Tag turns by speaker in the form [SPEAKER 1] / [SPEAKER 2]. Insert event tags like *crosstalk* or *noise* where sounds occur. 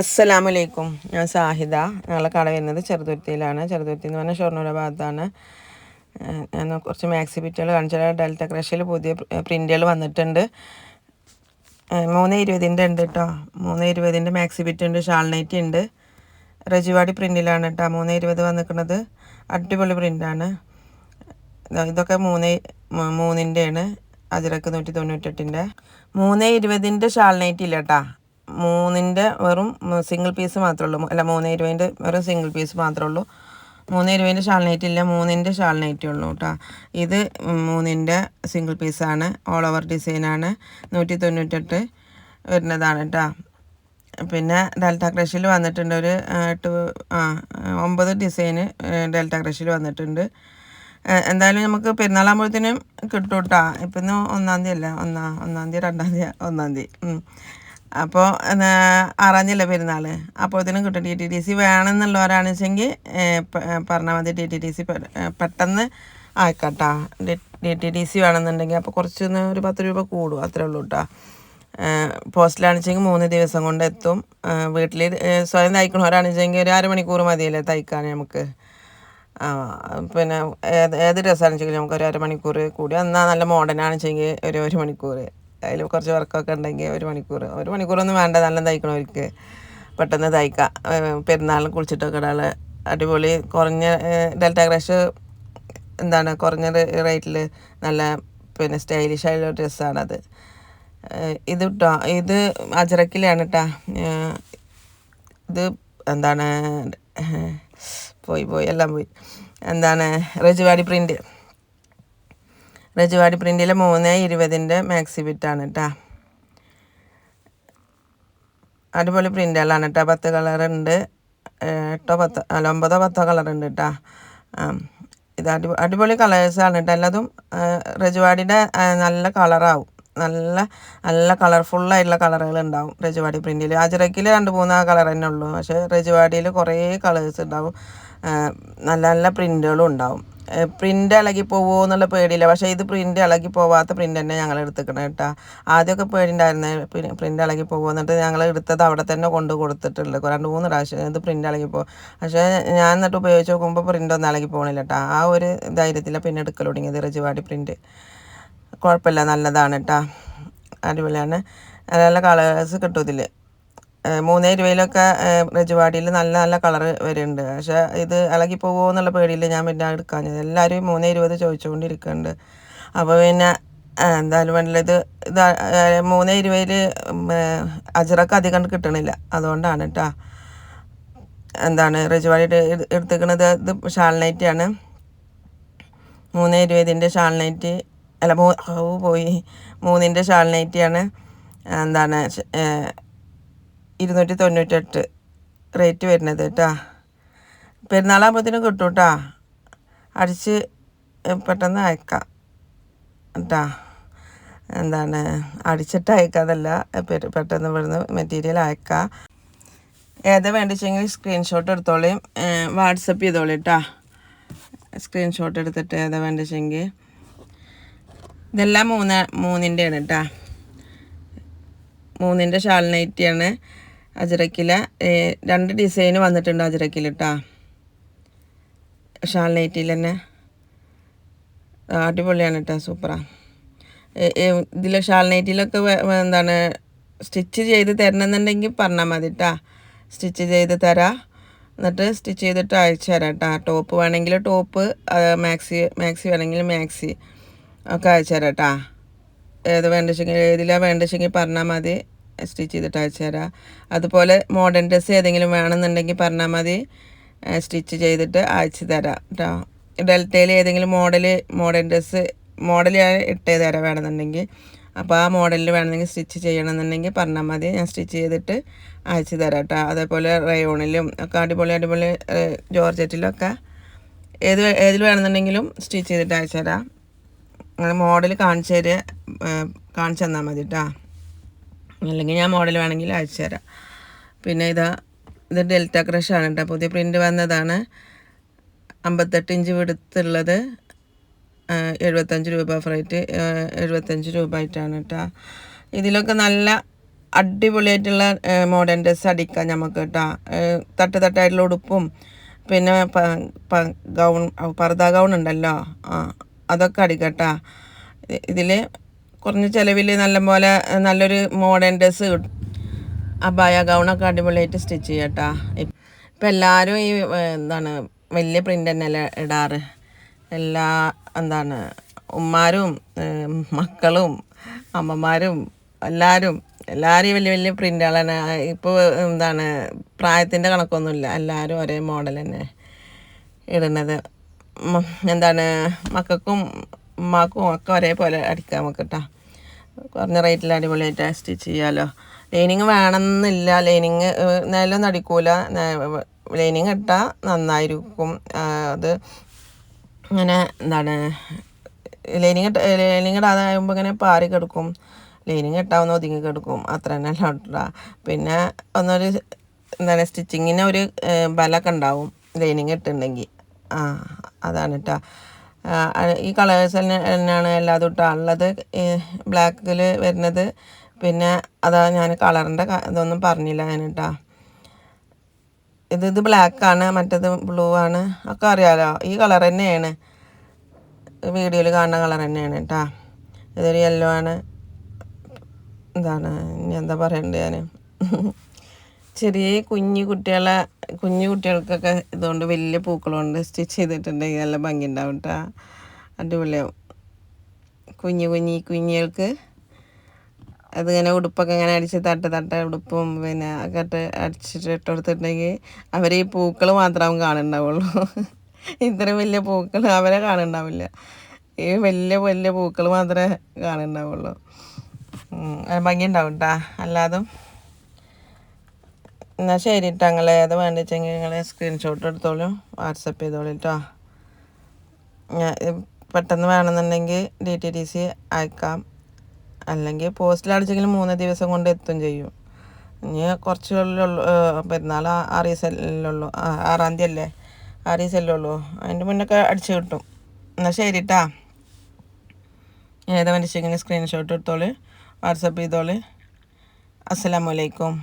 [SPEAKER 1] അസ്സലാമു അലൈക്കും ഞാൻ സാഹിദ. ഞങ്ങളെ കട വരുന്നത് ചെറുതുരുത്തിയിലാണ്. ചെറുതുരുത്തി എന്ന് പറഞ്ഞാൽ ഷൊർണൂര ഭാഗത്താണ്. ഞാൻ കുറച്ച് മാക്സി ബിറ്റുകൾ കാണിച്ചാൽ ഡെൽറ്റ ക്രഷിൽ പുതിയ പ്രിന്റുകൾ വന്നിട്ടുണ്ട്. മൂന്ന് ഇരുപതിന്റെ ഉണ്ട് കേട്ടോ മൂന്ന് ഇരുപതിന്റെ മാക്സി ബിറ്റ് ഉണ്ട് ഷാൾനൈറ്റ് ഉണ്ട്. റജുവാടി പ്രിന്റിലാണ് കേട്ടോ മൂന്ന് ഇരുപത് വന്നിക്കുന്നത് അടിപൊളി പ്രിന്റാണ് ഇതൊക്കെ മൂന്ന് മൂന്നിന്റെയാണ്. അജിറക്ക് നൂറ്റി തൊണ്ണൂറ്റെട്ടിന്റെ മൂന്ന് ഇരുപതിന്റെ ഷാൾനൈറ്റ് ഇല്ല കേട്ടാ മൂന്നിന്റെ വെറും സിംഗിൾ പീസ് മാത്രമേ ഉള്ളൂ. അല്ല മൂന്ന് ഇരുപതിന്റെ വെറും സിംഗിൾ പീസ് മാത്രമേ ഉള്ളൂ. മൂന്ന് ഇരുപതിന്റെ ഷാൾ നൈറ്റ് ഇല്ല മൂന്നിന്റെ ഷാൾ നൈറ്റേ ഉള്ളൂ കേട്ടോ. ഇത് മൂന്നിന്റെ സിംഗിൾ പീസാണ് ഓൾ ഓവർ ഡിസൈനാണ് നൂറ്റി തൊണ്ണൂറ്റെട്ട് വരുന്നതാണ് കേട്ടോ. പിന്നെ ഡെൽറ്റ ക്രഷിൽ വന്നിട്ടുണ്ട് ഒരു എട്ട് ആ ഒമ്പത് ഡിസൈന് ഡെൽറ്റ ക്രഷിൽ വന്നിട്ടുണ്ട്. എന്തായാലും നമുക്ക് പെരുന്നാളാകുമ്പോഴത്തേനും കിട്ടും കേട്ടോ. ഇപ്പം ഇന്ന് ഒന്നാം തീയതി അല്ല ഒന്നാം ഒന്നാം തീയതി രണ്ടാം തീയതി ഒന്നാം തീയതി. അപ്പോൾ ആറാം പെരുന്നാൾ അപ്പോൾ അപ്പോഴത്തേനും കിട്ടും ടി ടി ടി സി വേണമെന്നുള്ളവരാണെന്ന് വെച്ചെങ്കിൽ പറഞ്ഞാൽ മതി ടി ടി ടി സി പെട്ടെന്ന് ആയിക്കോട്ടാ. ഡി ടി ടി സി വേണമെന്നുണ്ടെങ്കിൽ അപ്പോൾ കുറച്ചൊന്ന് ഒരു പത്ത് രൂപ കൂടും അത്രേ ഉള്ളൂ കേട്ടോ പോസ്റ്റിലാണെച്ചെങ്കിൽ മൂന്ന് ദിവസം കൊണ്ട് എത്തും. വീട്ടിൽ സ്വയം തയ്ക്കണവരാണെച്ചെങ്കിൽ ഒരു അരമണിക്കൂർ മതിയല്ലേ തയ്ക്കാൻ നമുക്ക്. പിന്നെ ഏത് ഏത് ഡ്രസ്സാണെന്ന് വെച്ചെങ്കിൽ നമുക്ക് ഒരു അരമണിക്കൂർ കൂടി. എന്നാൽ നല്ല മോഡേൺ ആണെച്ചെങ്കിൽ ഒരു ഒരു മണിക്കൂർ. അതിൽ കുറച്ച് വർക്കൊക്കെ ഉണ്ടെങ്കിൽ ഒരു മണിക്കൂർ. ഒരു മണിക്കൂറൊന്നും വേണ്ട നല്ല തയ്ക്കണവർക്ക് പെട്ടെന്ന് തയ്ക്കാം. പെരുന്നാളിൽ കുളിച്ചിട്ടൊക്കെ ഇടാൾ അടിപൊളി കുറഞ്ഞ ഡെൽറ്റ ക്രഷ് എന്താണ് കുറഞ്ഞ റേറ്റിൽ നല്ല പിന്നെ സ്റ്റൈലിഷ് ആയിട്ടുള്ള ഡ്രസ്സാണത് ഇത് കേട്ടോ ഇത് അജറക്കിലാണ് കേട്ടാ ഇത് എന്താണ് പോയി പോയി എല്ലാം പോയി. എന്താണ് റജുവാടി പ്രിന്റ് റജുവാടി പ്രിന്റിലെ മൂന്ന് ഇരുപതിന്റെ മാക്സി ബിറ്റാണ് കേട്ടോ അടിപൊളി പ്രിന്റുകളാണ് കേട്ടോ പത്ത് കളറുണ്ട്. എട്ടോ പത്ത് അല്ല ഒമ്പതോ പത്തോ കളറുണ്ട് കേട്ടോ ഇത് അടി അടിപൊളി കളേഴ്സാണ് കേട്ടോ എല്ലാതും റജുവാടിയുടെ നല്ല കളറാവും. നല്ല നല്ല കളർഫുള്ളായിട്ടുള്ള കളറുകൾ ഉണ്ടാവും രജവാടി പ്രിന്റിൽ അജറക്കിൽ രണ്ട് മൂന്ന് കളർ തന്നെ ഉള്ളൂ. പക്ഷേ രജവാടിയിൽ കുറേ കളേഴ്സ് ഉണ്ടാവും. നല്ല നല്ല പ്രിന്റുകളും ഉണ്ടാവും. പ്രിന്റ് ഇളകി പോവുമോ എന്നുള്ള പേടിയില്ല. പക്ഷേ ഇത് പ്രിന്റ് ഇളകി പോവാത്ത പ്രിന്റ് തന്നെ ഞങ്ങൾ എടുത്തിക്കണം കേട്ടോ. ആദ്യമൊക്കെ പേടിയുണ്ടായിരുന്നു പ്രിന്റ് ഇളകി പോകുമോ എന്നിട്ട് ഞങ്ങൾ എടുത്തത് അവിടെ തന്നെ കൊണ്ട് കൊടുത്തിട്ടുണ്ട്. രണ്ട് മൂന്ന് പ്രാവശ്യം ഇത് പ്രിന്റ് ഇളകി പോകും പക്ഷേ ഞാൻ എന്നിട്ട് ഉപയോഗിച്ച് നോക്കുമ്പോൾ പ്രിന്റ് ഒന്നും ഇളകി പോകണില്ല കേട്ടോ. ആ ഒരു ധൈര്യത്തിലാണ് പിന്നെ എടുക്കൽ തുടങ്ങിയത് റജുവാടി പ്രിന്റ് കുഴപ്പമില്ല നല്ലതാണ് കേട്ടോ അടിപൊളിയാണ്. നല്ല കളേഴ്സ് കിട്ടും ഇതിൽ മൂന്നേ രൂപയിലൊക്കെ റജുവാടിയിൽ നല്ല നല്ല കളർ വരുന്നുണ്ട്. പക്ഷേ ഇത് ഇളകി പോകുമോ എന്നുള്ള പേടിയിൽ ഞാൻ പിന്നെ എടുക്കാൻ എല്ലാവരും മൂന്നേ ഇരുപത് ചോദിച്ചുകൊണ്ടിരിക്കുന്നുണ്ട്. അപ്പോൾ പിന്നെ എന്തായാലും വേണ്ടില്ല. ഇത് മൂന്നേ ഇരുപതിൽ അജറൊക്കെ അധികം കിട്ടണില്ല. അതുകൊണ്ടാണ് കേട്ടോ എന്താണ് റജുവാടി എടുത്തിരിക്കുന്നത് ഇത് ഷാൾ നൈറ്റിയാണ്. മൂന്നേ ഇരുപതിന്റെ ഷാൾ നൈറ്റ് അല്ല മൂ ഓ പോയി. മൂന്നിന്റെ ഷാൾ നൈറ്റിയാണ് എന്താണ് ഇരുന്നൂറ്റി തൊണ്ണൂറ്റെട്ട് റേറ്റ് വരുന്നത് കേട്ടോ. പെരുന്നാളാകുമ്പോഴത്തേനും കിട്ടും കേട്ടോ അടിച്ച് പെട്ടെന്ന് അയക്കാം. കേട്ടോ എന്താണ് അടിച്ചിട്ട് അയക്കാതല്ല പെട്ടെന്ന് ഇവിടുന്ന് മെറ്റീരിയൽ അയക്കാം. ഏതാ വേണ്ടിച്ചെങ്കിൽ സ്ക്രീൻഷോട്ട് എടുത്തോളേം വാട്സപ്പ് ചെയ്തോളൂ കേട്ടോ സ്ക്രീൻഷോട്ട് എടുത്തിട്ട് ഏതാ വേണ്ടിച്ചെങ്കിൽ ഇതെല്ലാം മൂന്ന് മൂന്നിന്റെയാണ് കേട്ടോ മൂന്നിന്റെ ഷാൾ നൈറ്റിയാണ് രണ്ട് ഡിസൈൻ വന്നിട്ടുണ്ട് അജിറക്കിൽ കേട്ടോ ഷാൾ നൈറ്റിയിൽ തന്നെ. അടിപൊളിയാണ് കേട്ടോ സൂപ്പറാണ് ഇതിൽ ഷാൾ എന്താണ് സ്റ്റിച്ച് ചെയ്ത് തരണമെന്നുണ്ടെങ്കിൽ പറഞ്ഞാൽ മതി കേട്ടോ സ്റ്റിച്ച് ചെയ്ത് തരാം. എന്നിട്ട് സ്റ്റിച്ച് ചെയ്തിട്ട് അയച്ചു തരാം കേട്ടോ ടോപ്പ് വേണമെങ്കിൽ ടോപ്പ് മാക്സി മാക്സി വേണമെങ്കിൽ മാക്സി. ഒക്കെ അയച്ചു തരാം കേട്ടോ ഏത് വേണ്ടെങ്കിൽ ഏതിലാണ് വേണ്ടെങ്കിൽ പറഞ്ഞാൽ മതി. സ്റ്റിച്ച് ചെയ്തിട്ട് അയച്ചു തരാം അതുപോലെ മോഡേൺ ഡ്രസ്സ് ഏതെങ്കിലും വേണമെന്നുണ്ടെങ്കിൽ പറഞ്ഞാൽ മതി. സ്റ്റിച്ച് ചെയ്തിട്ട് അയച്ചു തരാം കേട്ടോ ഡെൽറ്റയിൽ ഏതെങ്കിലും മോഡൽ മോഡേൺ ഡ്രസ്സ് മോഡൽ ഞാൻ ഇട്ടേ തരാം വേണമെന്നുണ്ടെങ്കിൽ. അപ്പോൾ ആ മോഡലിൽ വേണമെങ്കിൽ സ്റ്റിച്ച് ചെയ്യണമെന്നുണ്ടെങ്കിൽ പറഞ്ഞാൽ മതി. ഞാൻ സ്റ്റിച്ച് ചെയ്തിട്ട് അയച്ചു തരാം കേട്ടോ അതേപോലെ റയോണിലും ഒക്കെ അടിപൊളി അടിപൊളി ജോർജറ്റിലും ഒക്കെ ഏത് ഏതിൽ വേണമെന്നുണ്ടെങ്കിലും സ്റ്റിച്ച് ചെയ്തിട്ട് അയച്ചു തരാം അങ്ങനെ മോഡൽ കാണിച്ചു തരിക കാണിച്ചു തന്നാൽ മതി കേട്ടോ അല്ലെങ്കിൽ ഞാൻ മോഡൽ വേണമെങ്കിൽ അയച്ചു തരാം. പിന്നെ ഇതാ ഇത് ഡെൽറ്റ ക്രഷാണ് കേട്ടോ പുതിയ പ്രിന്റ് വന്നതാണ്. അമ്പത്തെട്ട് ഇഞ്ച് വിടുത്തുള്ളത് എഴുപത്തഞ്ച് രൂപ ഫ്രൈറ്റ് എഴുപത്തഞ്ച് രൂപ ആയിട്ടാണ് കേട്ടോ ഇതിലൊക്കെ നല്ല അടിപൊളിയായിട്ടുള്ള മോഡേൺ ഡ്രസ്സ് അടിക്കാം നമുക്ക് കേട്ടോ തട്ട് തട്ടായിട്ടുള്ള ഉടുപ്പും പിന്നെ ഗൗൺ പർദ ഗൗൺ ഉണ്ടല്ലോ ആ അതൊക്കെ അടിക്കട്ടാ. ഇതിൽ കുറഞ്ഞ ചിലവിൽ നല്ലപോലെ നല്ലൊരു മോഡേൺ ഡ്രസ്സ് അബായ ഗൗണൊക്കെ അടിപൊളിയായിട്ട് സ്റ്റിച്ച് ചെയ്യട്ടാ. ഇപ്പം എല്ലാവരും ഈ എന്താണ് വലിയ പ്രിന്റ് തന്നെയല്ലേ ഇടാറ്? എല്ലാ എന്താണ് ഉമ്മാരും മക്കളും അമ്മമാരും എല്ലാവരും എല്ലാവരും വലിയ വലിയ പ്രിന്റുകളാണ് ഇപ്പോൾ എന്താണ് പ്രായത്തിന്റെ കണക്കൊന്നുമില്ല. എല്ലാവരും ഒരേ മോഡൽ തന്നെ ഇടുന്നത്. എന്താണ് മക്കൾക്കും ഉമ്മാക്കും ഒക്കെ ഒരേപോലെ അടിക്കാം നമുക്ക് കേട്ടോ കുറഞ്ഞ റേറ്റിൽ അടിപൊളിയായിട്ട് സ്റ്റിച്ച് ചെയ്യാമല്ലോ ലൈനിങ് വേണമെന്നില്ല. ലൈനിങ് നിലൊന്നും അടിക്കൂല. ലൈനിങ് ഇട്ടാൽ നന്നായിരിക്കും. അത് ഇങ്ങനെ എന്താണ് ലൈനിങ് ഇട്ട ലൈനിങ് ഇടാതെ ആകുമ്പോൾ ഇങ്ങനെ പാറി കിടക്കും. ലൈനിങ് ഇട്ടാവുന്ന ഒതുങ്ങി കിടക്കും. അത്ര തന്നെ അല്ല പിന്നെ ഒന്നൊരു എന്താണ് സ്റ്റിച്ചിങ്ങിന് ഒരു ബലമൊക്കെ ഉണ്ടാവും. ലൈനിങ് ഇട്ടുണ്ടെങ്കിൽ ആ അതാണ് കേട്ടോ ഈ കളേഴ്സ് തന്നെ തന്നെയാണ് എല്ലാ തൊട്ടും ഉള്ളത്. ബ്ലാക്കിൽ വരുന്നത്. പിന്നെ അതാ ഞാൻ കളറിന്റെ ഇതൊന്നും പറഞ്ഞില്ല ഞാൻ കേട്ടോ ഇത് ഇത് ബ്ലാക്കാണ് മറ്റേത് ബ്ലൂ ആണ് ഒക്കെ അറിയാലോ ഈ കളർ തന്നെയാണ്. വീഡിയോയിൽ കാണുന്ന കളർ തന്നെയാണ് കേട്ടോ ഇതൊരു യെല്ലോ ആണ്. എന്താണ് ഇനി എന്താ പറയണ്ടേ ഞാൻ *laughs* ചെറിയ കുഞ്ഞു കുട്ടികളെ കുഞ്ഞു കുട്ടികൾക്കൊക്കെ ഇതുകൊണ്ട് വലിയ പൂക്കളുണ്ട്. സ്റ്റിച്ച് ചെയ്തിട്ടുണ്ടെങ്കിൽ നല്ല ഭംഗി ഉണ്ടാവും കേട്ടോ അടിപൊളിയാവും. കുഞ്ഞു കുഞ്ഞി കുഞ്ഞുകൾക്ക് അതിങ്ങനെ ഉടുപ്പൊക്കെ ഇങ്ങനെ അടിച്ച് തട്ട് തട്ട ഉടുപ്പും പിന്നെ ഒക്കെ ഇട്ട് അടിച്ചിട്ട് ഇട്ട് കൊടുത്തിട്ടുണ്ടെങ്കിൽ അവർ ഈ പൂക്കൾ മാത്രമാവും കാണുന്നുണ്ടാവുള്ളൂ. ഇത്രയും വലിയ പൂക്കൾ അവരെ കാണുന്നുണ്ടാവില്ല. ഈ വലിയ വലിയ പൂക്കൾ മാത്രമേ കാണുന്നുണ്ടാവുള്ളൂ. ഭംഗി ഉണ്ടാവും കേട്ടാ അല്ലാതും എന്നാൽ ശരി കേട്ടോ നിങ്ങൾ ഏത് വേണ്ടിച്ചെങ്കിൽ നിങ്ങൾ സ്ക്രീൻഷോട്ട് എടുത്തോളൂ. വാട്സപ്പ് ചെയ്തോളൂ കേട്ടോ ഞാൻ പെട്ടെന്ന് വേണമെന്നുണ്ടെങ്കിൽ ഡി ടി ഡി സി അയക്കാം. അല്ലെങ്കിൽ പോസ്റ്റിൽ അടിച്ചെങ്കിൽ മൂന്ന് ദിവസം കൊണ്ട് എത്തും ചെയ്യും. ഇനി കുറച്ച് ഉള്ളൂ പെരുന്നാൾ ആറ് സെല്ലുള്ളൂ ആറാം തീയതി അല്ലേ? ആറ് സെല്ലുള്ളൂ അതിന്റെ മുന്നൊക്കെ അടിച്ചു കിട്ടും. എന്നാൽ ശരി കേട്ടാ ഏതാ മനുഷ്യങ്ങനെ സ്ക്രീൻഷോട്ട് എടുത്തോളൂ. വാട്സപ്പ് ചെയ്തോളൂ. അസ്സലാമലൈക്കും